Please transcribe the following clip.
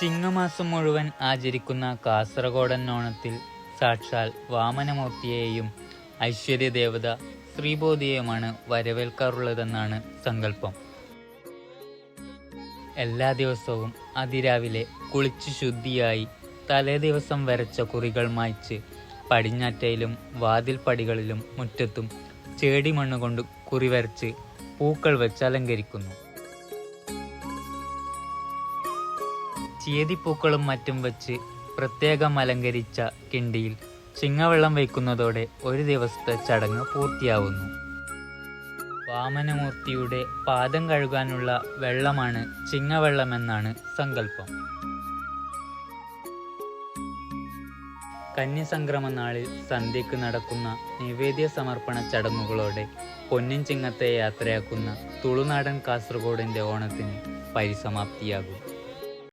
ചിങ്ങമാസം മുഴുവൻ ആചരിക്കുന്ന കാസർഗോഡൻ ഓണത്തിൽ സാക്ഷാൽ വാമനമൂർത്തിയെയും ഐശ്വര്യദേവത ശ്രീബോധിയെയുമാണ് വരവേൽക്കാറുള്ളതെന്നാണ് സങ്കല്പം. എല്ലാ ദിവസവും അതിരാവിലെ കുളിച്ച് ശുദ്ധിയായി തലേദിവസം വരച്ച കുറികൾ മായ്ച്ച് പടിഞ്ഞാറ്റയിലും വാതിൽ പടികളിലും മുറ്റത്തും ചേടി മണ്ണുകൊണ്ട് കുറി വരച്ച് പൂക്കൾ വെച്ച് അലങ്കരിക്കുന്നു. ചിയതിപ്പൂക്കളും മറ്റും വച്ച് പ്രത്യേകം അലങ്കരിച്ച കിണ്ടിയിൽ ചിങ്ങവെള്ളം വയ്ക്കുന്നതോടെ ഒരു ദിവസത്തെ ചടങ്ങ് പൂർത്തിയാവുന്നു. വാമനമൂർത്തിയുടെ പാദം കഴുകാനുള്ള വെള്ളമാണ് ചിങ്ങവെള്ളമെന്നാണ് സങ്കല്പം. കന്യസംക്രമ നാളിൽ സന്ധ്യക്ക് നടക്കുന്ന നിവേദ്യ സമർപ്പണ ചടങ്ങുകളോടെ പൊന്നിൻ ചിങ്ങത്തെ യാത്രയാക്കുന്ന തുളുനാടൻ കാസർഗോഡിന്റെ ഓണത്തിന് പരിസമാപ്തിയാകും.